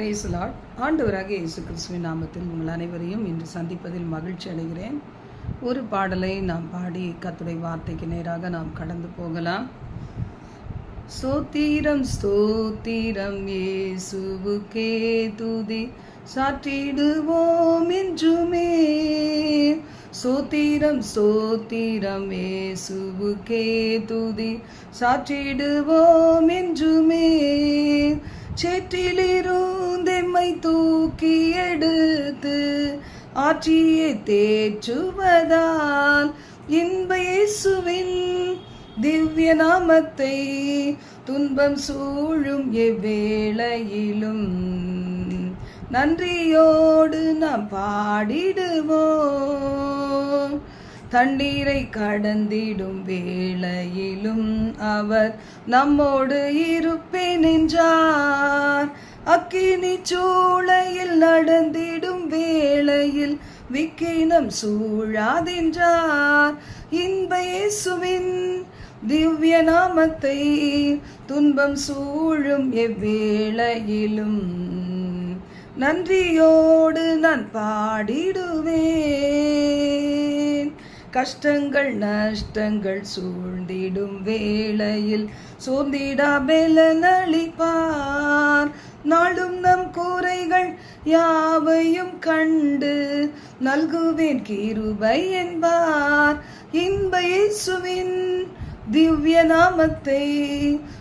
Price lot ஆண்டவராக இயேசு கிறிஸ்துவின் நாமத்தில் உங்கள் அனைவரையும் இன்று சந்திப்பதில் மகிழ்ச்சி அடைகிறேன். ஒரு பாடலை நாம் பாடி கத்துடைய வார்த்தைக்கு நேராக நாம் கடந்து போகலாம். ஸ்தோத்திரம் ஸ்தோத்திரம் இயேசுவுக்கே துதி. சாற்றிடுவோம் என்றுமே. சோத்திரம் சோத்திரம் இயேசுவுக்கே துதி. சாற்றிடுவோம் என்றுமே. சேற்றிலிருந்தெம்மை தூக்கி எடுத்து ஆட்சியை தேற்றுவதால் இன்ப இயேசுவின் திவ்ய நாமத்தை துன்பம் சூழும் எவ்வேளையிலும் நன்றியோடு நாம் பாடிடுவோம். தண்ணீரை கடந்திடும் வேளையிலும் அவர் நம்மோடு இருப்பே நின்றார் அக்கினி சூளையில் நடந்திடும் வேளையில் விக்கினம் சூழாதென்றார். இன்ப இயேசுவின் திவ்ய நாமத்தை துன்பம் சூழும் எவ்வேளையிலும் நன்றியோடு நான் பாடிடுவேன். கஷ்டங்கள் நஷ்டங்கள் சூழ்ந்திடும் வேளையில். சோர்ந்திடா நளிப்பார் நாளும் நம் கூரைகள் யாவையும் கண்டு நல்குவேன் கீருபை என்பார். இன்பயேசுவின் திவ்ய நாமத்தை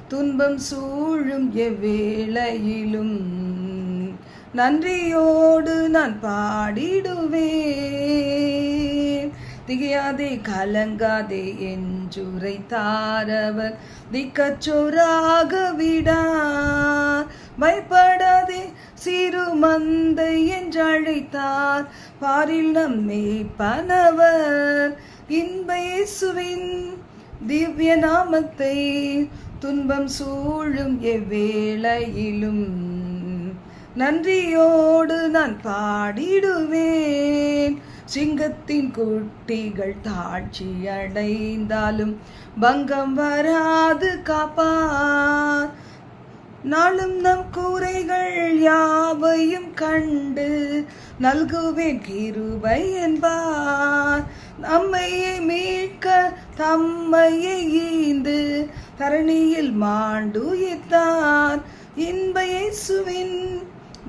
துன்பம் சூழும் எவ்வேளையிலும் நன்றியோடு நான் பாடிடுவேன். திகையாதே கலங்காதே என்றுரைத்தாரவர். திக்கச்சோராக விடார். பயப்படாதே சிறு மந்தை என்றழைத்தார். பாரில் நம்மை பனவர் இன்பயேசுவின் திவ்ய நாமத்தை துன்பம் சூழும் எவ்வேளையிலும் நன்றியோடு நான் பாடிடுவேன். சிங்கத்தின் குட்டிகள் தாட்சி அடைந்தாலும் பங்கம் வராது காப்பார். நாளும் நம் கூரைகள் யாவையும் கண்டு நல்குவேன் கிருபை என்பார். நம்மையை மீட்க தம்மையை ஈந்து தரணியில் மாண்டுயித்தார் இன்ப இயேசுவின்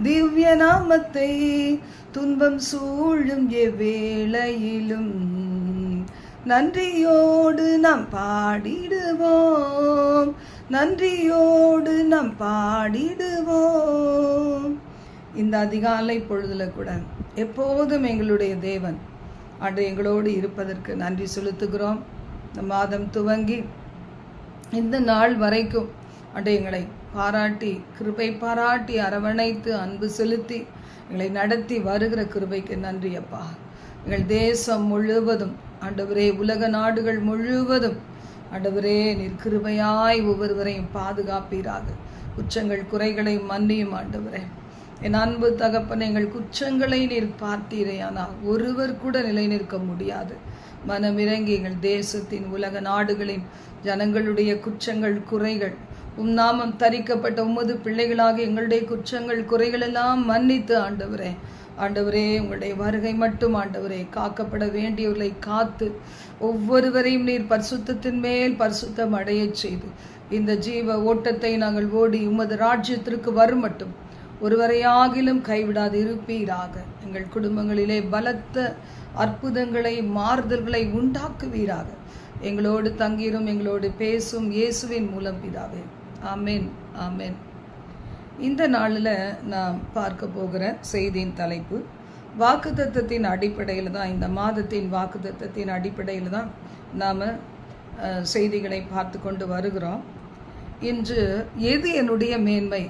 திவ்ய நாமத்தை துன்பம் சூழும் எவ்வேளையிலும் நன்றியோடு நாம் பாடிடுவோம். நன்றியோடு நாம் பாடிடுவோம். இந்த அதிகாலை பொழுதுல கூட எப்போதும் எங்களுடைய தேவன் அன்று எங்களோடு இருப்பதற்கு நன்றி செலுத்துகிறோம். இந்த மாதம் துவங்கி இந்த நாள் வரைக்கும் அன்று எங்களை பாராட்டி கிருபை பாராட்டி அரவணைத்து அன்பு செலுத்தி எங்களை நடத்தி வருகிற கிருபைக்கு நன்றி அப்பா. எங்கள் தேசம் முழுவதும் ஆண்டவரே உலக நாடுகள் முழுவதும் ஆண்டவரே நீர் கிருபையாய் ஒவ்வொருவரையும் பாதுகாப்பீராக. குற்றங்கள் குறைகளை மன்னியும் ஆண்டவரே. என் அன்பு தகப்பன் எங்கள் குற்றங்களை நீர் பார்த்தீரையானால் ஒருவர் கூட நிலை நிற்க முடியாது. மனமிறங்கி எங்கள் தேசத்தின் உலக நாடுகளின் ஜனங்களுடைய குற்றங்கள் குறைகள் உம் நாமம் தரிக்கப்பட்ட உமது பிள்ளைகளாக எங்களுடைய குற்றங்கள் குறைகள் எல்லாம் மன்னித்து ஆண்டவரே. ஆண்டவரே உங்களுடைய வருகை மட்டும் ஆண்டவரே. காக்கப்பட வேண்டியவர்களை காத்து ஒவ்வொருவரையும் நீர் பரிசுத்தத்தின் மேல் பரிசுத்தம் அடையச் செய்து இந்த ஜீவ ஓட்டத்தை நாங்கள் ஓடி உமது ராஜ்யத்திற்கு வரும் மட்டும் ஒருவரையாகிலும் கைவிடாது இருப்பீராக. எங்கள் குடும்பங்களிலே பலத்த அற்புதங்களை மாறுதல்களை உண்டாக்குவீராக. எங்களோடு தங்கிரும் எங்களோடு பேசும் இயேசுவின் மூலம் பிதாவே. ஆமேன் ஆமேன். இந்த நாளில் நாம் பார்க்க போகிற செய்தியின் தலைப்பு வாக்குத்தத்தத்தின் அடிப்படையில் தான் இந்த மாதத்தின் வாக்குத்தத்தத்தின் அடிப்படையில் தான் நாம் செய்திகளை பார்த்து கொண்டு வருகிறோம். இன்று எது என்னுடைய மேன்மை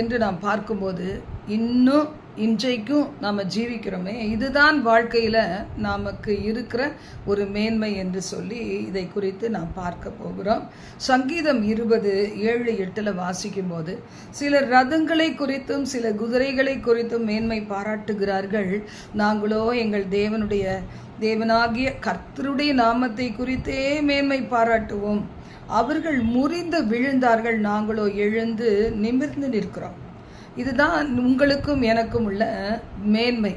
என்று நாம் பார்க்கும்போது இன்னும் இன்றைக்கும் நாம் ஜீவிக்கிறோமே. இதுதான் வாழ்க்கையில் நமக்கு இருக்கிற ஒரு மேன்மை என்று சொல்லி இதை குறித்து நாம் பார்க்க போகிறோம். சங்கீதம் இருபது ஏழு எட்டில் வாசிக்கும் போது சில ரதங்களை குறித்தும் சில குதிரைகளை குறித்தும் மேன்மை பாராட்டுகிறார்கள். நாங்களோ எங்கள் தேவனுடைய தேவனாகிய கர்த்தருடைய நாமத்தை குறித்தே மேன்மை பாராட்டுவோம். அவர்கள் முறிந்து விழுந்தார்கள். நாங்களோ எழுந்து நிமிர்ந்து நிற்கிறோம். இதுதான் உங்களுக்கும் எனக்கும் உள்ள மேன்மை.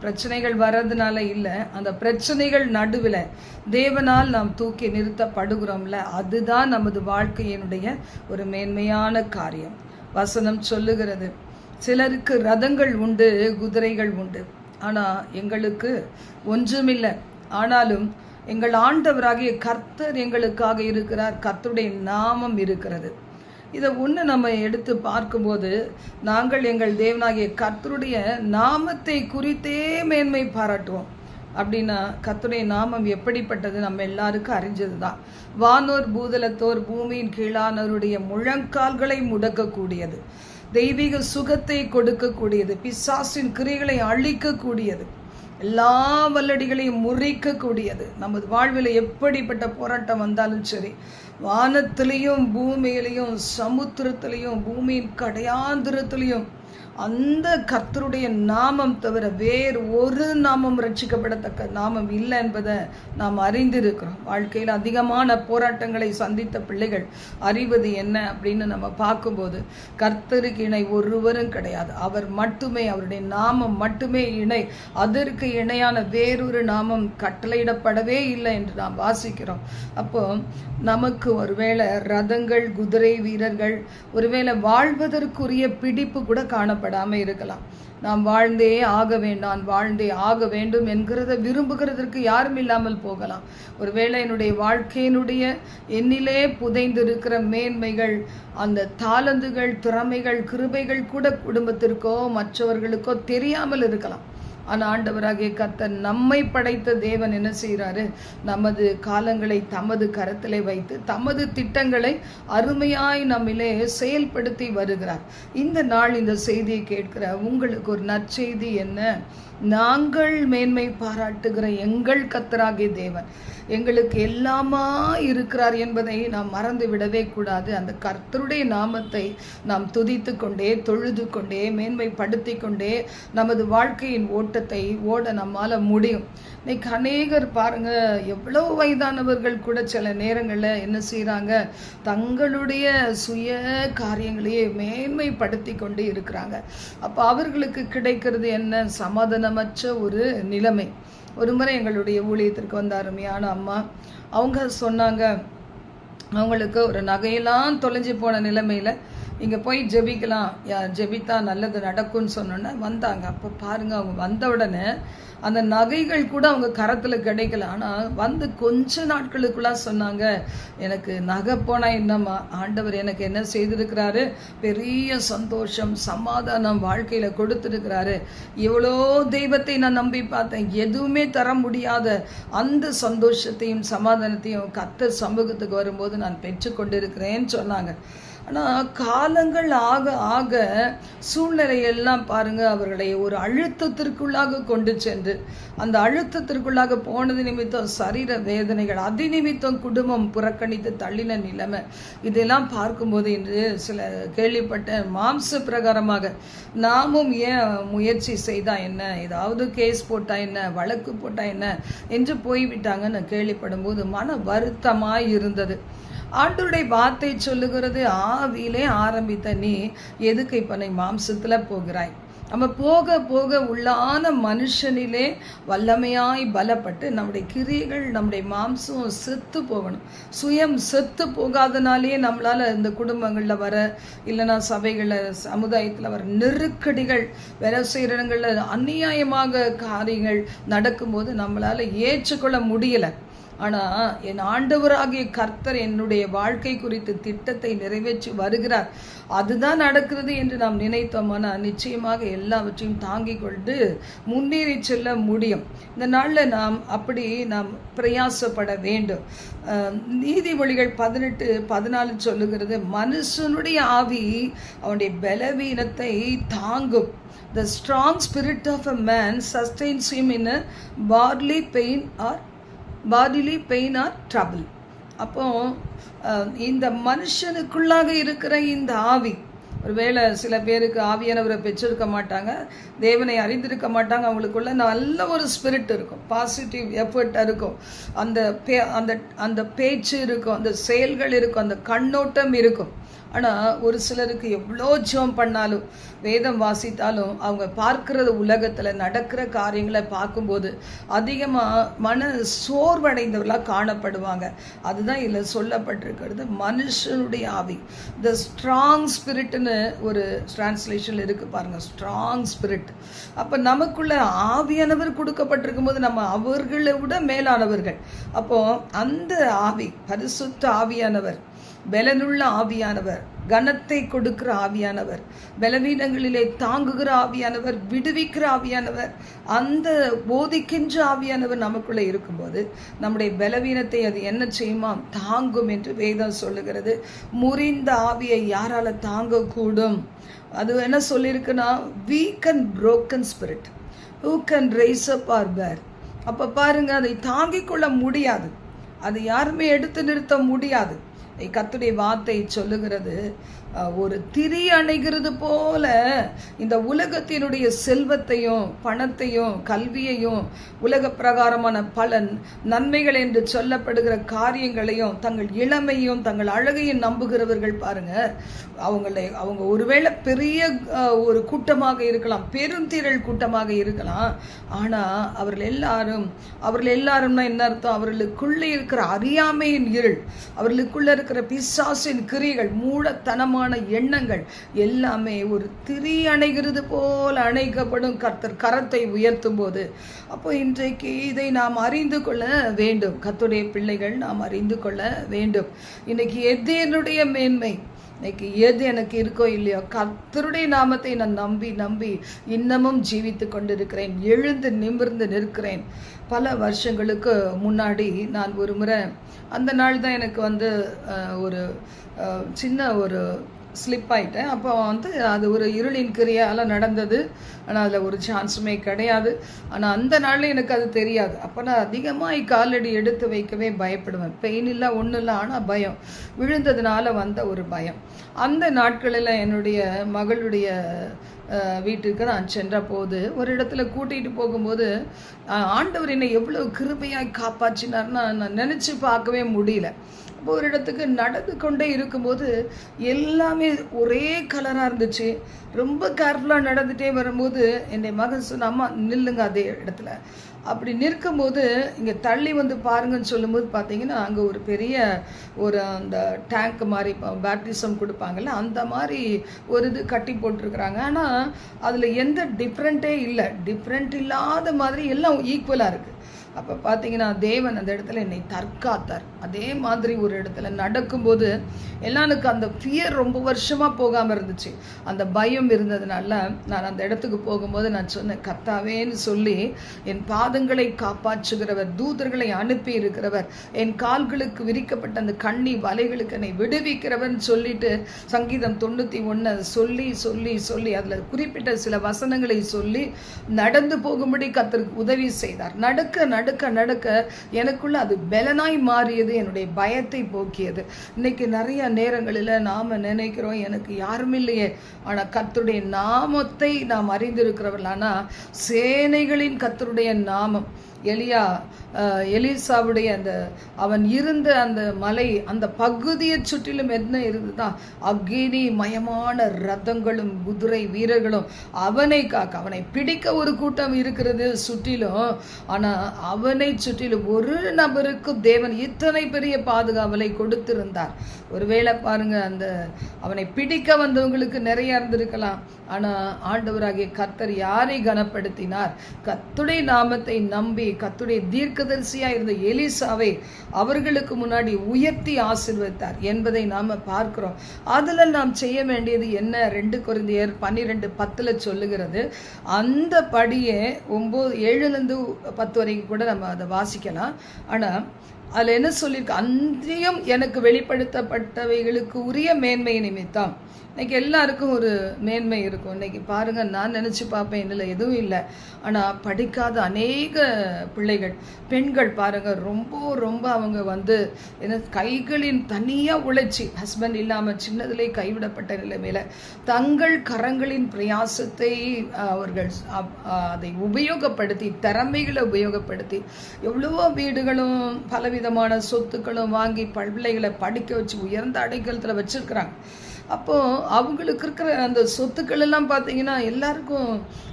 பிரச்சனைகள் வர்றதுனால இல்லை அந்த பிரச்சனைகள் நடுவில் தேவனால் நாம் தூக்கி நிறுத்தப்படுகிறோம்ல அதுதான் நமது வாழ்க்கையினுடைய ஒரு மேன்மையான காரியம். வசனம் சொல்லுகிறது சிலருக்கு ரதங்கள் உண்டு குதிரைகள் உண்டு. ஆனால் எங்களுக்கு ஒன்றுமில்லை. ஆனாலும் எங்கள் ஆண்டவராகிய கர்த்தர் எங்களுக்காக இருக்கிறார். கர்த்தருடைய நாமம் இருக்கிறது. இதை ஒன்று நம்ம எடுத்து பார்க்கும்போது நாங்கள் எங்கள் தேவனாகிய கர்த்தருடைய நாமத்தை குறித்தே மேன்மை பாராட்டுவோம். அப்படின்னா கத்துடைய நாமம் எப்படிப்பட்டது நம்ம எல்லாருக்கும் அறிஞ்சது தான் வானோர் பூதலத்தோர் பூமியின் கீழானவருடைய முழங்கால்களை முடக்கக்கூடியது. தெய்வீக சுகத்தை கொடுக்கக்கூடியது. பிசாசின் கிரிகளை அழிக்கக்கூடியது. எல்லா வல்லடிகளையும் முறிக்கக்கூடியது. நமது வாழ்வில் எப்படிப்பட்ட போராட்டம் வந்தாலும் சரி வானத்திலையும் பூமியிலையும் சமுத்திரத்திலையும் பூமியின் கடையாந்திரத்திலையும் அந்த கர்த்தருடைய நாமம் தவிர வேறு ஒரு நாமம் ரட்சிக்கப்படத்தக்க நாமம் இல்லை என்பதை நாம் அறிந்திருக்கிறோம். வாழ்க்கையில் அதிகமான போராட்டங்களை சந்தித்த பிள்ளைகள் அறிவது என்ன அப்படின்னு நம்ம பார்க்கும்போது கர்த்தருக்கு இணை ஒருவரும் கிடையாது. அவர் மட்டுமே அவருடைய நாமம் மட்டுமே இணை. அதற்கு இணையான வேறொரு நாமம் கட்டளையிடப்படவே இல்லை என்று நாம் வாசிக்கிறோம். அப்போ நமக்கு ஒருவேளை ரதங்கள் குதிரை வீரர்கள் ஒருவேளை வாழ்வதற்குரிய பிடிப்பு கூட காணப்படும் காணப்படாமல் இருக்கலாம். நாம் வாழ்ந்தே ஆக வேண்டாம் வாழ்ந்தே ஆக வேண்டும் என்கிறத விரும்புகிறதற்கு யாரும் இல்லாமல் போகலாம். ஒருவேளை என்னுடைய வாழ்க்கையினுடைய என்னிலே புதைந்திருக்கிற மேன்மைகள் அந்த தாளந்துகள் திறமைகள் கிருபைகள் கூட குடும்பத்திற்கோ மற்றவர்களுக்கோ தெரியாமல் இருக்கலாம். ஆனால் ஆண்டவராகிய கத்தர் நம்மை படைத்த தேவன் என்ன செய்கிறாரு நமது காலங்களை தமது கரத்திலே வைத்து தமது திட்டங்களை அருமையாய் நம்மிலே செயல்படுத்தி வருகிறார். இந்த நாள் இந்த செய்தியை கேட்கிற உங்களுக்கு ஒரு நற்செய்தி என்ன? நாங்கள் மேன்மை பாராட்டுகிற எங்கள் கத்தராகிய தேவன். எங்களுக்கு எல்லாமா இருக்கிறார் என்பதை நாம் மறந்து விடவே கூடாது. அந்த கர்த்தருடைய நாமத்தை நாம் துதித்து கொண்டே தொழுது கொண்டே மேன்மைப்படுத்தி கொண்டே நமது வாழ்க்கையின் ஓட்டத்தை ஓட நம்மால் முடியும். இன்னைக்கு அநேகர் பாருங்க எவ்வளோ வயதானவர்கள் கூட சில நேரங்களில் என்ன செய்கிறாங்க தங்களுடைய சுய காரியங்களையே மேன்மைப்படுத்தி கொண்டு இருக்கிறாங்க. அப்போ அவர்களுக்கு கிடைக்கிறது என்ன? சமாதானமற்ற ஒரு நிலைமை. ஒரு முறை எங்களுடைய ஊழியத்திற்கு வந்த அருமையான அம்மா. அவங்க சொன்னாங்க அவங்களுக்கு ஒரு நகையெல்லாம் தொலைஞ்சு போன நிலைமையில் இங்கே போய் ஜெபிக்கலாம். ஜெபித்தா நல்லது நடக்கும்னு சொன்னோன்னே வந்தாங்க. அப்போ பாருங்கள் அவங்க வந்த உடனே அந்த நகைகள் கூட அவங்க கரத்தில் கிடைக்கல. ஆனால் வந்து கொஞ்ச நாட்களுக்குள்ளாக சொன்னாங்க எனக்கு நகை போனால் என்னம்மா? ஆண்டவர் எனக்கு என்ன செய்திருக்கிறாரு? பெரிய சந்தோஷம் சமாதானம் வாழ்க்கையில் கொடுத்துருக்கிறாரு. எவ்வளோ தெய்வத்தை நான் நம்பி பார்த்தேன். எதுவுமே தர முடியாத அந்த சந்தோஷத்தையும் சமாதானத்தையும் கத்த சமூகத்துக்கு வரும்போது நான் பெற்றுக்கொண்டிருக்கிறேன்னு சொன்னாங்க. ஆனால் காலங்கள் ஆக ஆக சூழ்நிலையெல்லாம் பாருங்கள் அவர்களை ஒரு அழுத்தத்திற்குள்ளாக கொண்டு சென்று அந்த அழுத்தத்திற்குள்ளாக போனது நிமித்தம் சரீர வேதனைகள் அதி நிமித்தம் குடும்பம் புறக்கணித்து தள்ளின நிலைமை. இதெல்லாம் பார்க்கும்போது இன்று சில கேள்விப்பட்ட மாம்ச பிரகாரமாக நாமும் ஏன் முயற்சி செய்தா என்ன? ஏதாவது கேஸ் போட்டா என்ன? வழக்கு போட்டா என்ன? என்று போய்விட்டாங்கன்னு கேள்விப்படும் போது மன வருத்தமாக இருந்தது. ஆண்டோருடைய வார்த்தை சொல்லுகிறது ஆவியிலே ஆரம்பித்த நீ எதுக்கு இப்போ நீ மாம்சத்தில் போகிறாய்? நம்ம போக போக உள்ளான மனுஷனிலே வல்லமையாய் பலப்பட்டு நம்முடைய கிரியைகள் நம்முடைய மாம்சம் செத்து போகணும். சுயம் செத்து போகாதனாலேயே நம்மளால் இந்த குடும்பங்களில் வர இல்லைன்னா சபைகளில் சமுதாயத்தில் வர நெருக்கடிகள் வேலை செய்கிற இடங்களில் அநியாயமாக காரியங்கள் நடக்கும்போது நம்மளால் ஏற்றுக்கொள்ள முடியலை. ஆனால் என் ஆண்டவராகிய கர்த்தர் என்னுடைய வாழ்க்கை குறித்து திட்டத்தை நிறைவேற்றி வருகிறார். அதுதான் நடக்கிறது என்று நாம் நினைத்தோமானால் நிச்சயமாக எல்லாவற்றையும் தாங்கிக் கொண்டு முன்னேறி செல்ல முடியும். இந்த நாளில் நாம் அப்படி நாம் பிரயாசப்பட வேண்டும். நீதிமொழிகள் பதினெட்டு பதினாலு சொல்லுகிறது மனுஷனுடைய ஆவி அவனுடைய பலவீனத்தை தாங்கும். The strong spirit of a man sustains him in a bodily pain or bodily pain or trouble அப்போ இந்த மனுஷனுக்குள்ளாக இருக்கிற இந்த ஆவி ஒருவேளை சில பேருக்கு ஆவியானவரை பெற்றிருக்க மாட்டாங்க தேவனை அறிந்திருக்க மாட்டாங்க அவங்களுக்குள்ள நல்ல ஒரு ஸ்பிரிட் இருக்கும் பாசிட்டிவ் எஃபர்ட் இருக்கும். அந்த பே அந்த அந்த பேச்சு இருக்கும் அந்த செயல்கள் இருக்கும் அந்த கண்ணோட்டம் இருக்கும். ஆனால் ஒரு சிலருக்கு எவ்வளோ ஜெபம் பண்ணாலும் வேதம் வாசித்தாலும் அவங்க பார்க்குறது உலகத்தில் நடக்கிற காரியங்களை பார்க்கும்போது அதிகமாக மன சோர்வடைந்தவர்களாக காணப்படுவாங்க. அதுதான் இதில் சொல்லப்பட்டிருக்கிறது. மனுஷனுடைய ஆவி. த ஸ்ட்ராங் ஸ்பிரிட்னு ஒரு டிரான்ஸ்லேஷன் இருக்குது பாருங்கள் ஸ்ட்ராங் ஸ்பிரிட் அப்போ நமக்குள்ள ஆவியானவர் கொடுக்கப்பட்டிருக்கும் போது நம்ம அவர்களை விட மேலானவர்கள். அப்போது அந்த ஆவி பரிசுத்த ஆவியானவர் பலனுள்ள ஆவியானவர் கனத்தை கொடுக்கிற ஆவியானவர் பலவீனங்களிலே தாங்குகிற ஆவியானவர் விடுவிக்கிற ஆவியானவர் அந்த போதிக்கின்ற ஆவியானவர் நமக்குள்ளே இருக்கும்போது நம்முடைய பலவீனத்தை அது என்ன செய்யுமா? தாங்கும் என்று வேதம் சொல்லுகிறது. முறிந்த ஆவியை யாரால தாங்கக்கூடும்? அது என்ன சொல்லியிருக்குன்னா weak and broken spirit who can raise up or bear அப்போ பாருங்கள் அதை தாங்கிக் கொள்ள முடியாது. அது யாருமே எடுத்து நிறுத்த முடியாது. கத்துடைய வார்த்தை சொல்லுகிறது. ஒரு திரி அணைகிறது போல இந்த உலகத்தினுடைய செல்வத்தையும் பணத்தையும் கல்வியையும் உலக பிரகாரமான பல நன்மைகள் என்று சொல்லப்படுகிற காரியங்களையும் தங்கள் இளமையும் தங்கள் அழகையும் நம்புகிறவர்கள் பாருங்க. அவங்களை அவங்க ஒருவேளை பெரிய ஒரு கூட்டமாக இருக்கலாம் பெருந்திரள் கூட்டமாக இருக்கலாம். ஆனால் அவர்கள் எல்லாரும் அவர்கள் எல்லாரும்னா என்ன அர்த்தம்? அவர்களுக்குள்ளே இருக்கிற அறியாமையின் இருள் அவர்களுக்குள்ள இருக்கிற பிசாசின் கிரிகள் மூடத்தனமான எண்ணங்கள் எல்லாமே ஒரு திரி அணைகிறது போல் அணைக்கப்படும். கர்த்தர் கரத்தை உயர்த்தும் போது. அப்போ இன்றைக்கு இதை நாம் அறிந்து கொள்ள வேண்டும். கத்துடைய பிள்ளைகள் நாம் அறிந்து கொள்ள வேண்டும். இன்னைக்கு எது என்னுடைய மேன்மை இன்னைக்கு எது எனக்கு இருக்கோ இல்லையோ கத்தருடைய நாமத்தை நான் நம்பி நம்பி இன்னமும் ஜீவித்து கொண்டிருக்கிறேன். எழுந்து நிமிர்ந்து நிற்கிறேன். பல வருஷங்களுக்கு முன்னாடி நான் ஒரு முறை அந்த நாள் தான் எனக்கு வந்து ஒரு சின்ன ஒரு ஸ்லிப் ஆகிட்டேன் அப்போ வந்து அது ஒரு இருளின் கிரியால் நடந்தது. ஆனால் அதில் ஒரு சான்ஸுமே கிடையாது. ஆனால் அந்த நாளில் எனக்கு அது தெரியாது. அப்போ நான் அதிகமாக காலடி எடுத்து வைக்கவே பயப்படுவேன். பெயின் இல்லை ஒன்றும் இல்லை ஆனால் பயம். விழுந்ததுனால வந்த ஒரு பயம். அந்த நாட்களில் என்னுடைய மகளுடைய வீட்டுக்கு நான் சென்ற போது ஒரு இடத்துல கூட்டிகிட்டு போகும்போது ஆண்டவர் என்னை எவ்வளோ கிருபையாக காப்பாற்றினார்னு நான் நினச்சி பார்க்கவே முடியல. ஒரு இடத்துக்கு நடந்து கொண்டே இருக்கும்போது எல்லாமே ஒரே கலராக இருந்துச்சு. ரொம்ப கேர்ஃபுல்லாக நடந்துகிட்டே வரும்போது என்னை மகன் சொன்ன அம்மா நில்லுங்க அதே இடத்துல. அப்படி நிற்கும்போது இங்கே தள்ளி வந்து பாருங்கன்னு சொல்லும்போது பார்த்தீங்கன்னா அங்கே ஒரு பெரிய ஒரு அந்த டேங்க் மாதிரி பேப்டிசம் கொடுப்பாங்கல்ல அந்த மாதிரி ஒரு இது கட்டி போட்டிருக்கிறாங்க. ஆனால் அதில் எந்த டிஃப்ரெண்ட்டே இல்லை. டிஃப்ரெண்ட் இல்லாத மாதிரி எல்லாம் ஈக்குவலாக இருக்குது அப்போ பார்த்தீங்கன்னா தேவன் அந்த இடத்துல என்னை தற்காத்தார். அதே மாதிரி ஒரு இடத்துல நடக்கும்போது எல்லானுக்கு அந்த ஃபியர் ரொம்ப வருஷமாக போகாமல் இருந்துச்சு. அந்த பயம் இருந்ததுனால நான் அந்த இடத்துக்கு போகும்போது நான் சொன்னேன் கத்தாவேன்னு சொல்லி என் பாதங்களை காப்பாற்றுகிறவர் தூதர்களை அனுப்பி இருக்கிறவர் என் கால்களுக்கு விரிக்கப்பட்ட அந்த கண்ணி வலைகளுக்கு என்னை விடுவிக்கிறவன் சொல்லிட்டு சங்கீதம் தொண்ணூற்றி ஒன்று சொல்லி சொல்லி சொல்லி அதில் குறிப்பிட்ட சில வசனங்களை சொல்லி நடந்து போகும்படி கத்தருக்கு உதவி செய்தார். நடக்க நடக்க நடக்க எனக்குள்ள அது பலனாய் மாறியது என்னுடைய பயத்தை போக்கியது. இன்னைக்கு நிறைய நேரங்களில் நாம் நினைக்கிறோம் எனக்கு யாரும் இல்லையே. ஆனால் கத்துடைய நாமத்தை நாம் அறிந்திருக்கிறவர்களானா சேனைகளின் கத்தருடைய நாமம். எலியா எலிசாவுடைய அந்த அவன் இருந்த அந்த மலை அந்த பகுதியை சுற்றிலும் என்ன இருந்ததா அக்னி மயமான ரதங்களும் குதிரை வீரர்களும் அவனை காக்க அவனை பிடிக்க ஒரு கூட்டம் இருக்கிறது சுற்றிலும். ஆனால் அவனை சுற்றிலும் ஒரு நபருக்கு தேவன் இத்தனை பெரிய பாதுகாவலை கொடுத்திருந்தார். ஒருவேளை பாருங்க அந்த அவனை பிடிக்க வந்தவங்களுக்கு நிறைய இருந்திருக்கலாம். ஆனால் ஆண்டவராகிய கத்தர் யாரை கனப்படுத்தினார்? கத்துடைய நாமத்தை நம்பி கத்துடைய தீர்க்கதரிசியாக இருந்த எலிசாவை அவர்களுக்கு முன்னாடி உயர்த்தி ஆசிர்வதித்தார் என்பதை நாம் பார்க்கிறோம். அதில் நாம் செய்ய வேண்டியது என்ன? ரெண்டு குருந்தியர் பன்னிரெண்டு பத்தில் சொல்லுகிறது. அந்த படியே ஒம்பது ஏழுலேருந்து பத்து வரைக்கும் கூட நம்ம அதை வாசிக்கலாம். ஆனால் அதில் என்ன சொல்லியிருக்கு? அன்றியும் எனக்கு வெளிப்படுத்தப்பட்டவைகளுக்கு உரிய மேன்மை நிமித்தம். இன்னைக்கு எல்லாருக்கும் ஒரு மேன்மை இருக்கும். இன்னைக்கு பாருங்க நான் நினச்சி பார்ப்பேன் இதில் எதுவும் இல்லை. ஆனால் படிக்காத அநேக பிள்ளைகள் பெண்கள் பாருங்க ரொம்ப ரொம்ப அவங்க வந்து என்ன கைகளின் தனியாக உழைச்சி ஹஸ்பண்ட் இல்லாமல் சின்னதிலே கைவிடப்பட்ட நிலைமையில் தங்கள் கரங்களின் பிரயாசத்தை அவர்கள் அதை உபயோகப்படுத்தி திறமைகளை உபயோகப்படுத்தி எவ்வளவோ வீடுகளும் பலவிதமான சொத்துக்களும் வாங்கி பிள்ளைகளை படிக்க வச்சு உயர்ந்த அடைக்கலத்தில் வச்சிருக்கிறாங்க. அப்போ அவங்களுக்கு இருக்கிற அந்த சொத்துக்கள் எல்லாம் பார்த்தீங்கன்னா எல்லாருக்கும்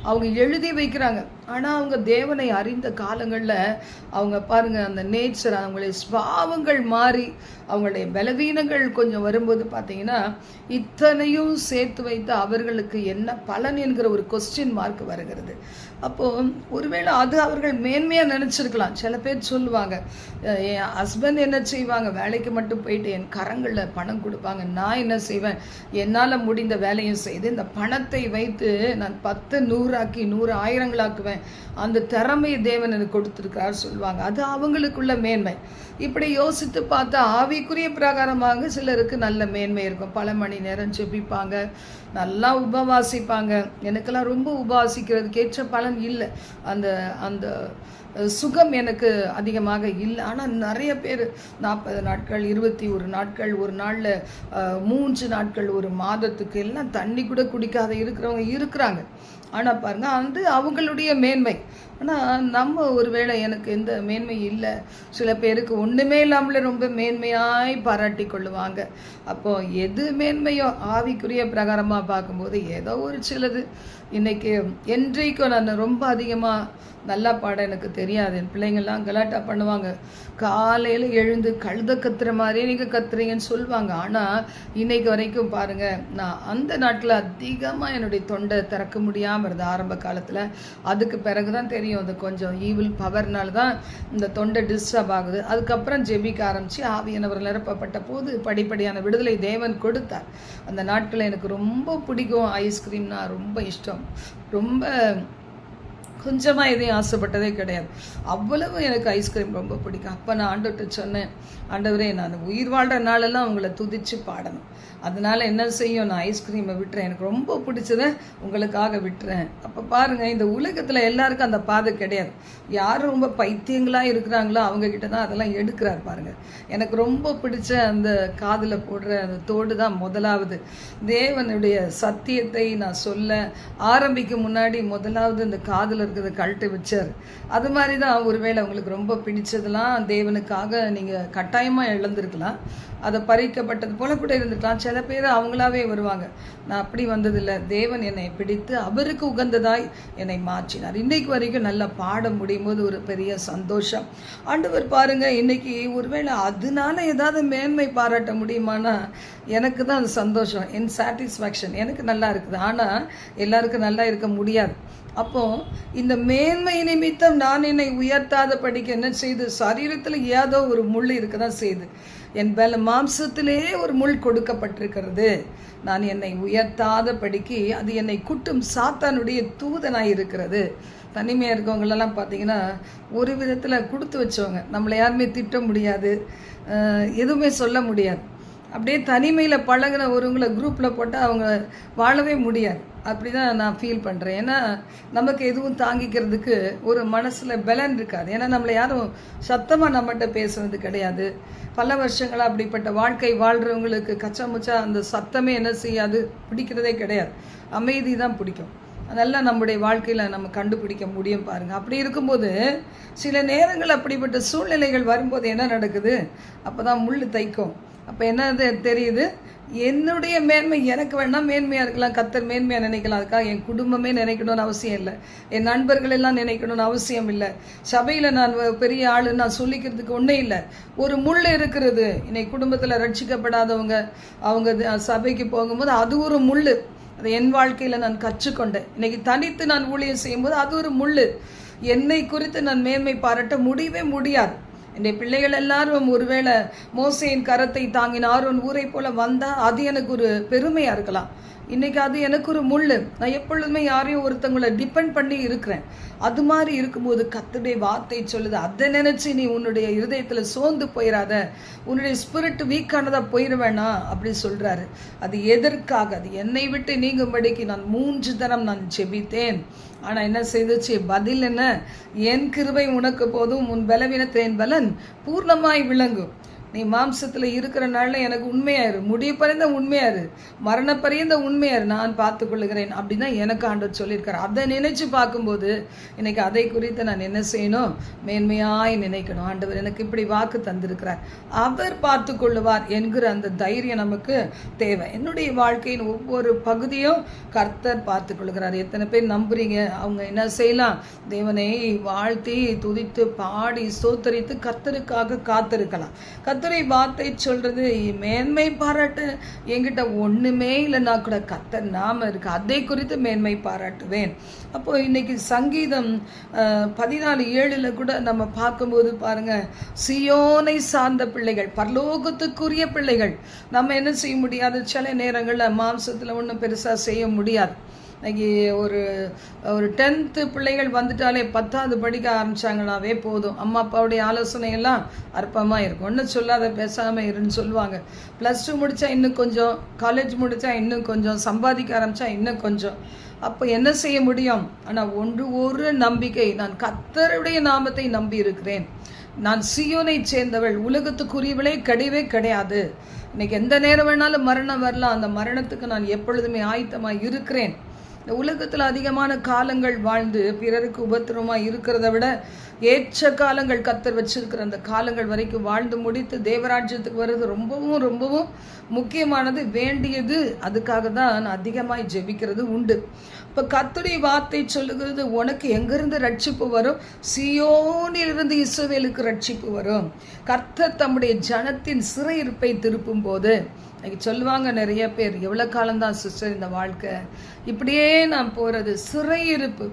அவங்க எழுதி வைக்கிறாங்க. ஆனால் அவங்க தேவனை அறிந்த காலங்களில் அவங்க பாருங்க அந்த நேச்சர் அவங்களுடைய ஸ்பாவங்கள் மாறி அவங்களுடைய பலவீனங்கள் கொஞ்சம் வரும்போது பார்த்தீங்கன்னா இத்தனையும் சேர்த்து வைத்து அவர்களுக்கு என்ன பலன் என்கிற ஒரு கொஸ்டின் மார்க் வருகிறது. அப்போ ஒருவேளை அது அவர்கள் மேன்மையாக நினச்சிருக்கலாம். சில பேர் சொல்லுவாங்க என் ஹஸ்பண்ட் என்ன செய்வாங்க? வேலைக்கு மட்டும் போயிட்டு என் கரங்களில் பணம் கொடுப்பாங்க. நான் என்ன செய்வேன்? என்னால் முடிந்த வேலையும் செய்து இந்த பணத்தை வைத்து நான் பத்து நூறாக்கி நூறு ஆயிரங்களாக்குவேன். அந்த திறமையை தேவன் எனக்கு கொடுத்துருக்கார் சொல்லுவாங்க. அது அவங்களுக்குள்ள மேன்மை. இப்படி யோசித்து பார்த்தா ஆவிக்குரிய பிரகாரமாக சிலருக்கு நல்ல மேன்மை இருக்கும். பல மணி நேரம் செபிப்பாங்க நல்லா உபவாசிப்பாங்க. எனக்கெல்லாம் ரொம்ப உபவாசிக்கிறதுக்கு ஏற்ற பலன் இல்லை. அந்த அந்த சுகம் எனக்கு அதிகமாக இல்லை. ஆனால் நிறைய பேர் நாற்பது நாட்கள் இருபத்தி ஒரு நாட்கள் ஒரு நாளில் மூன்று நாட்கள் ஒரு மாதத்துக்கு எல்லாம் தண்ணி கூட குடிக்காத இருக்கிறவங்க இருக்கிறாங்க. ஆனால் பாருங்க வந்து அவங்களுடைய மேன்மை. ஆனால் நம்ம ஒருவேளை எனக்கு எந்த மேன்மை இல்லை. சில பேருக்கு ஒன்றுமே இல்லாமலே ரொம்ப மேன்மையாய் பாராட்டி கொள்ளுவாங்க. அப்போ எது மேன்மையோ ஆவிக்குரிய பிரகாரமாக பார்க்கும்போது ஏதோ ஒரு சிலது. இன்னைக்கு என்றைக்கும் நான் ரொம்ப அதிகமாக நல்லா பாட எனக்கு தெரியாது. என் பிள்ளைங்கள்லாம் கலாட்டா பண்ணுவாங்க. காலையில் எழுந்து கழுத கத்துற மாதிரியே நீங்கள் கத்துறீங்கன்னு சொல்லுவாங்க. ஆனால் இன்னைக்கு வரைக்கும் பாருங்கள் நான் அந்த நாட்டில் அதிகமாக என்னுடைய தொண்டை திறக்க முடியாமல் இருந்தது ஆரம்ப காலத்தில் அதுக்கு பிறகு தான் தெரியும். அது கொஞ்சம் ஈவில் பவர்னால தான் இந்த தொண்டை டிஸ்டர்ப் ஆகுது. அதுக்கப்புறம் ஜெபிக்க ஆரம்பித்து ஆவியானவர் நிரப்பப்பட்ட போது படிப்படியான விடுதலை தேவன் கொடுத்தார். அந்த நாட்களில் எனக்கு ரொம்ப பிடிக்கும். ஐஸ்கிரீம்னா ரொம்ப இஷ்டம். ரொம்ப கொஞ்சமாக எதையும் ஆசைப்பட்டதே கிடையாது. அவ்வளவு எனக்கு ஐஸ்கிரீம் ரொம்ப பிடிக்கும். அப்போ நான் ஆண்டவர்கிட்ட சொன்னேன் ஆண்டவரே நான் உயிர் வாழ்கிற நாளெல்லாம் உங்களை துதிச்சு பாடணும். அதனால என்ன செய்யும்? நான் ஐஸ்கிரீமை விட்டுறேன். எனக்கு ரொம்ப பிடிச்சதை உங்களுக்காக விட்டுறேன். அப்போ பாருங்கள் இந்த உலகத்தில் எல்லாருக்கும் அந்த பாதை கிடையாது. யார் ரொம்ப பைத்தியங்களாக இருக்கிறாங்களோ அவங்கக்கிட்ட தான் அதெல்லாம் எடுக்கிறார் பாருங்க. எனக்கு ரொம்ப பிடிச்ச அந்த காதில் போடுற அந்த தோடு தான் முதலாவது. தேவனுடைய சத்தியத்தை நான் சொல்ல ஆரம்பிக்கும் முன்னாடி முதலாவது இந்த காதில் இருக்குது கல்ட்டு விச்சர் அது மாதிரி தான் ஒருவேளை உங்களுக்கு ரொம்ப பிடிச்சதெல்லாம் தேவனுக்காக நீங்கள் கட்டாயமாக இழந்திருக்கலாம் அதை பறிக்கப்பட்டது போல கூட இருந்துக்கலாம். சில பேர் அவங்களாவே வருவாங்க. நான் அப்படி வந்ததில்லை. தேவன் என்னை பிடித்து அவருக்கு உகந்ததாய் என்னை மாற்றினார். இன்னைக்கு வரைக்கும் நல்லா பாட முடியும் போது ஒரு பெரிய சந்தோஷம். ஆண்டவர் பாருங்க இன்னைக்கு ஒருவேளை அதனால ஏதாவது மேன்மை பாராட்ட முடியுமானா எனக்கு தான் அது சந்தோஷம். என் சாட்டிஸ்ஃபேக்ஷன் எனக்கு நல்லா இருக்குது. ஆனால் எல்லாருக்கும் நல்லா இருக்க முடியாது. அப்போ இந்த மேன்மை நிமித்தம் நான் என்னை உயர்த்தாத படிக்க என்ன செய்து? சரீரத்தில் ஏதோ ஒரு முள் இருக்க தான் செய்யுது என் பல மாம்சத்திலே ஒரு முள் கொடுக்கப்பட்டிருக்கிறது. நான் என்னை உயர்த்தாத படிக்கு அது என்னை குட்டும் சாத்தானுடைய தூதனாக இருக்கிறது. தனிமையாக இருக்கவங்களெல்லாம் பார்த்தீங்கன்னா ஒரு விதத்தில் கொடுத்து வச்சவங்க. நம்மளை யாருமே திட்ட முடியாது. எதுவுமே சொல்ல முடியாது. அப்படியே தனிமையில் பழகின ஒருவங்களை குரூப்பில் போட்டால் அவங்க வாழவே முடியாது. அப்படி தான் நான் ஃபீல் பண்ணுறேன் ஏன்னா நமக்கு எதுவும் தாங்கிக்கிறதுக்கு ஒரு மனசில் பலன் இருக்காது. ஏன்னா நம்மளை யாரும் சத்தமாக நம்மகிட்ட பேசுனது கிடையாது. பல வருஷங்களாக அப்படிப்பட்ட வாழ்க்கை வாழ்கிறவங்களுக்கு கச்சாமுச்சா அந்த சத்தமே என்ன செய்யாது? பிடிக்கிறதே கிடையாது. அமைதி தான் பிடிக்கும். அதெல்லாம் நம்முடைய வாழ்க்கையில் நம்ம கண்டுபிடிக்க முடியும் பாருங்கள் அப்படி இருக்கும்போது சில நேரங்கள் அப்படிப்பட்ட சூழ்நிலைகள் வரும்போது என்ன நடக்குது? அப்போ தான் முள் தைக்கும். அப்போ என்னது தெரியுது? என்னுடைய மேன்மை எனக்கு வேணா மேன்மையாக இருக்கலாம். கத்தர் மேன்மையாக நினைக்கலாம். அதுக்காக என் குடும்பமே நினைக்கணும்னு அவசியம் இல்லை. என் நண்பர்கள் எல்லாம் நினைக்கணும்னு அவசியம் இல்லை. சபையில் நான் பெரிய ஆள் நான் சொல்லிக்கிறதுக்கு ஒன்றும் இல்லை. ஒரு முள் இருக்கிறது. இன்னைக்கு குடும்பத்தில் ரட்சிக்கப்படாதவங்க அவங்க சபைக்கு போகும்போது அது ஒரு முள் அது என் வாழ்க்கையில் நான் கற்றுக்கொண்டேன். இன்னைக்கு தனித்து நான் ஊழியம் செய்யும்போது அது ஒரு முள் என்னை குறித்து நான் மேன்மை பாராட்ட முடியவே முடியாது. என்னுடைய பிள்ளைகள் எல்லாரும் ஒருவேளை மோசையின் கரத்தை தாங்கின ஆரோன் ஊரை போல வந்தால் அது எனக்கு ஒரு பெருமையாக இருக்கலாம். இன்னைக்கு அது எனக்கு ஒரு முள் நான் எப்பொழுதுமே யாரையும் ஒருத்தவங்களை டிபெண்ட் பண்ணி இருக்கிறேன். அது மாதிரி இருக்கும்போது கத்துடைய வார்த்தை சொல்லுது. அதை நினைச்சு நீ உன்னுடைய இருதயத்தில் சோர்ந்து போயிடாத உன்னுடைய ஸ்பிரிட் வீக்கானதா போயிடுவேனா அப்படி சொல்றாரு. அது எதற்காக? அது என்னை விட்டு நீங்கும்படிக்கு நான் மூன்று தரம் நான் ஜெபித்தேன். ஆனா என்ன செய்துச்சு? பதில் என்ன? என் கிருபை உனக்கு போதும். உன் பலவீனத்தின் பலன் பூர்ணமாய் விளங்கும். நீ மாம்சத்தில் இருக்கிற நாளில் எனக்கு உண்மையாரு முடிவு பறிந்த உண்மையாரு மரண பரியந்த உண்மையாரு நான் பார்த்து கொள்ளுகிறேன் அப்படின்னா எனக்கு ஆண்டவர் சொல்லியிருக்காரு. அதை நினைச்சு பார்க்கும்போது இன்னைக்கு அதை குறித்து நான் என்ன செய்யணும்? மேன்மையாய் நினைக்கணும். ஆண்டவர் எனக்கு இப்படி வாக்கு தந்திருக்கிறார். அவர் பார்த்து கொள்ளுவார் என்கிற அந்த தைரியம் நமக்கு தேவை. என்னுடைய வாழ்க்கையின் ஒவ்வொரு பகுதியும் கர்த்தர் பார்த்து கொள்கிறார் எத்தனை பேர் நம்புறீங்க? அவங்க என்ன செய்யலாம்? தேவனை வாழ்த்தி துதித்து பாடி சோத்தரித்து கர்த்தருக்காக காத்திருக்கலாம். கர்த்தரை வார்த்தை சொல்றது மேன்மை பாராட்டு. என்கிட்ட ஒண்ணுமே இல்லைன்னா கூட கத்தர் நாம இருக்கு. அதை குறித்து மேன்மை பாராட்டுவேன். அப்போ இன்னைக்கு சங்கீதம் பதினாலு ஏழுல கூட நம்ம பார்க்கும்போது பாருங்க சியோனை சார்ந்த பிள்ளைகள் பரலோகத்துக்குரிய பிள்ளைகள். நம்ம என்ன செய்ய முடியாது சில நேரங்களில் மாம்சத்தில் ஒன்றும் பெருசாக செய்ய முடியாது. இன்னைக்கு ஒரு ஒரு டென்த்து பிள்ளைகள் வந்துட்டாலே பத்தாவது படிக்க ஆரம்பிச்சாங்கனாவே போதும். அம்மா அப்பாவுடைய ஆலோசனை எல்லாம் அற்பமாக இருக்கும். ஒன்றும் சொல்லாத பேசாமல் இருன்னு சொல்லுவாங்க. ப்ளஸ் டூ முடித்தா இன்னும் கொஞ்சம் காலேஜ் முடித்தா இன்னும் கொஞ்சம் சம்பாதிக்க ஆரம்பித்தா இன்னும் கொஞ்சம். அப்போ என்ன செய்ய முடியும்? ஆனால் ஒன்று ஒரு நம்பிக்கை. நான் கத்தருடைய நாமத்தை நம்பி இருக்கிறேன். நான் சியோனை சேர்ந்தவள். உலகத்துக்குரியவளே கிடையவே கிடையாது. இன்னைக்கு எந்த நேரம் வேணாலும் மரணம் வரலாம். அந்த மரணத்துக்கு நான் எப்பொழுதுமே ஆயத்தமாக இருக்கிறேன். இந்த உலகத்தில் அதிகமான காலங்கள் வாழ்ந்து பிறருக்கு உபத்திரமாக இருக்கிறத விட ஏற்ற காலங்கள் கத்தர் வச்சிருக்கிற அந்த காலங்கள் வரைக்கும் வாழ்ந்து முடித்து தேவராஜ்யத்துக்கு வர்றது ரொம்பவும் ரொம்பவும் முக்கியமானது வேண்டியது. அதுக்காக தான் நான் அதிகமாய் ஜெபிக்கிறது உண்டு. இப்போ கத்துடைய வார்த்தை சொல்லுகிறது உனக்கு எங்கிருந்து ரட்சிப்பு வரும்? சியோனிலிருந்து இஸ்ரவேலுக்கு ரட்சிப்பு வரும். கர்த்தர் தம்முடைய ஜனத்தின் சிறையிருப்பை திருப்பும் போது சொல்லுவாங்க நிறைய பேர் எவ்வளோ காலம்தான் சிஸ்டர் இந்த வாழ்க்கை? இப்படியே நான் போகிறது சிறையிருப்பு.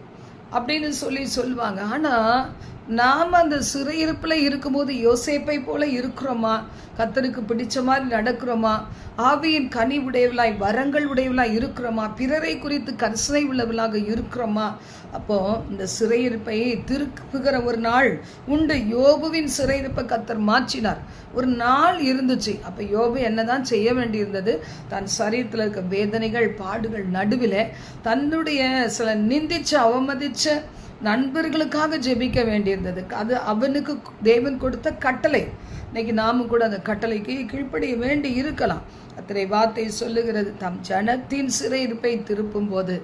அப்படின்னு சொல்லி சொல்லுவாங்க. ஆனால் நாம் அந்த சிறையிருப்பில் இருக்கும்போது யோசேப்பை போல இருக்கிறோமா? கத்தருக்கு பிடிச்ச மாதிரி நடக்கிறோமா? ஆவியின் கனி உடையவளாய் வரங்கள் உடையவளாய் இருக்கிறோமா? பிறரை குறித்து கரிசனை உள்ளவளாக இருக்கிறோமா? அப்போ இந்த சிறையிருப்பை திருப்புகிற ஒரு நாள் உண்டு. யோபுவின் சிறையிருப்பை கத்தர் மாற்றினார். ஒரு நாள் இருந்துச்சு. அப்போ யோபு என்னதான் செய்ய வேண்டியிருந்தது? தன் சரீரத்தில் இருக்க வேதனைகள் பாடுகள் நடுவில் தன்னுடைய சில நிந்திச்ச அவமதிச்ச நண்பர்களுக்காக ஜெபிக்க வேண்டியிருந்தது. அது அவனுக்கு தேவன் கொடுத்த கட்டளை. இன்னைக்கு நாம கூட அந்த கட்டளைக்கு கீழ்ப்படிய வேண்டி இருக்கலாம். அத்தனை வார்த்தை சொல்லுகிறது. தம் ஜனத்தின் சிறையிருப்பை திருப்பும் போது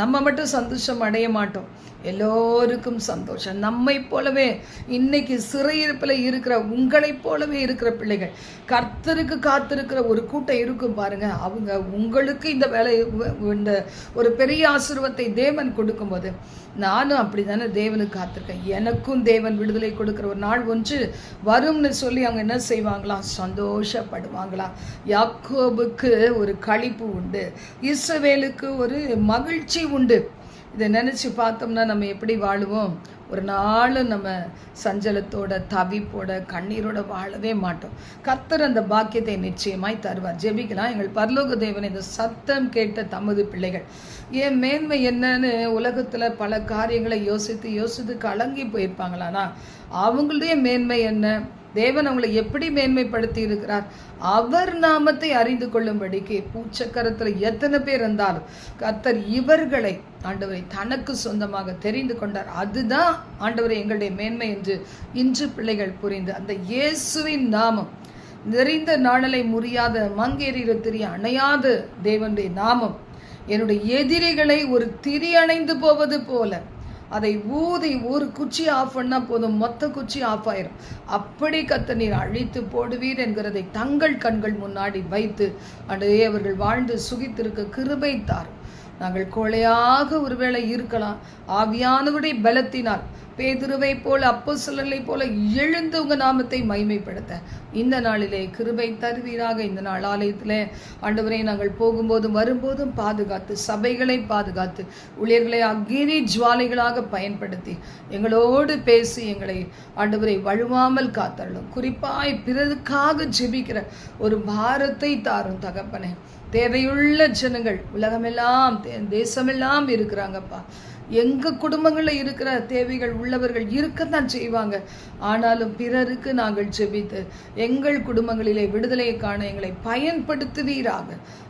நம்ம மட்டும் சந்தோஷம் அடைய மாட்டோம். எல்லோருக்கும் சந்தோஷம். நம்மை போலவே இன்னைக்கு சிறையிருப்பில் இருக்கிற உங்களைப் போலவே இருக்கிற பிள்ளைகள் கர்த்தருக்கு காத்திருக்கிற ஒரு கூட்டம் இருக்கும் பாருங்க. அவங்க உங்களுக்கு இந்த வேலை இந்த ஒரு பெரிய ஆசீர்வத்தை தேவன் கொடுக்கும்போது நானும் அப்படி தானே தேவனுக்கு காத்திருக்கேன். எனக்கும் தேவன் விடுதலை கொடுக்குற ஒரு நாள் ஒன்று வரும்னு சொல்லி அவங்க என்ன செய்வாங்களாம் சந்தோஷப்படுவாங்களாம் யாக்கோபுக்கு ஒரு களிப்பு உண்டு. இஸ்ரவேலுக்கு ஒரு மகிழ்ச்சி உண்டு. இதை நினச்சி பார்த்தோம்னா நம்ம எப்படி வாழுவோம்? ஒரு நாளும் நம்ம சஞ்சலத்தோட தவிப்போட கண்ணீரோட வாழவே மாட்டோம். கத்தர் அந்த பாக்கியத்தை நிச்சயமாய் தருவார். ஜெபிக்கலாம். எங்கள் பரலோக தேவன் இந்த சத்தம் கேட்ட தமது பிள்ளைகள். ஏன் மேன்மை என்னன்னு உலகத்தில் பல காரியங்களை யோசித்து யோசித்து கலங்கி போயிருப்பாங்களானா? அவங்களுடைய மேன்மை என்ன? தேவன் அவங்களை எப்படி மேன்மைப்படுத்தி இருக்கிறார் அவர் நாமத்தை அறிந்து கொள்ளும்படிக்கு பூச்சக்கரத்தில் எத்தனை பேர் இருந்தாலும் கர்த்தர் இவர்களை ஆண்டவரை தனக்கு சொந்தமாக தெரிந்து கொண்டார். அதுதான் ஆண்டவரை எங்களுடைய மேன்மை என்று இன்று பிள்ளைகள் புரிந்து அந்த இயேசுவின் நாமம் நிறைந்த நாணலை முறியாத மங்கேறிற திரி அணையாத தேவனுடைய நாமம் என்னுடைய எதிரிகளை ஒரு திரி அணைந்து போவது போல அதை ஊதி ஒரு குச்சி ஆஃப் பண்ணா போதும். மொத்த குச்சி ஆஃப் ஆயிரும். அப்படி கத்த நீர் அழித்து போடுவீர் என்கிறதை தங்கள் கண்கள் முன்னாடி வைத்து அடையே அவர்கள் வாழ்ந்து சுகித்திருக்க கிருபை தார் நாங்கள் கோழையாக ஒருவேளை இருக்கலாம். ஆவியானவருடைய பலத்தினால் பேதுருவை போல அப்போ போல எழுந்து உங்க நாமத்தை மைமைப்படுத்த இந்த நாளிலே கிருபை தருவீராக. இந்த நாள் ஆலயத்தில் ஆண்டவரை நாங்கள் போகும்போதும் வரும்போதும் பாதுகாத்து சபைகளை பாதுகாத்து ஊழியர்களை அக்னி ஜுவாலைகளாக பயன்படுத்தி எங்களோடு பேசி எங்களை ஆண்டவரை வழுவாமல் காத்தள்ளும் குறிப்பாய் பிறருக்காக ஜெபிக்கிற ஒரு பாரத்தை தாரும் தகப்பனே. தேவையுள்ள ஜனங்கள் உலகமெல்லாம் தேசமெல்லாம் இருக்கிறாங்கப்பா. எங்கள் குடும்பங்களில் இருக்கிற தேவைகள் உள்ளவர்கள் இருக்கத்தான் செய்வாங்க. ஆனாலும் பிறருக்கு நாங்கள் ஜெபித்து எங்கள் குடும்பங்களிலே விடுதலையை காண எங்களை பயன்படுத்துவீராக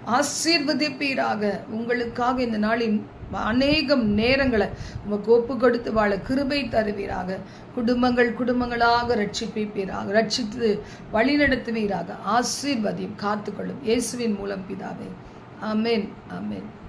ஆசீர்வதிப்பீராக. உங்களுக்காக இந்த நாளின் அநேகம் நேரங்களை உமக்கு ஒப்பு கொடுத்து வாழ கிருபை தருவீராக. குடும்பங்கள் குடும்பங்களாக ரட்சிப்பீராக ரட்சித்து வழிநடத்துவீராக ஆசீர்வதியும் காத்துக்கொள்ளும் இயேசுவின் மூலம் பிதாவே. அமேன் அமேன்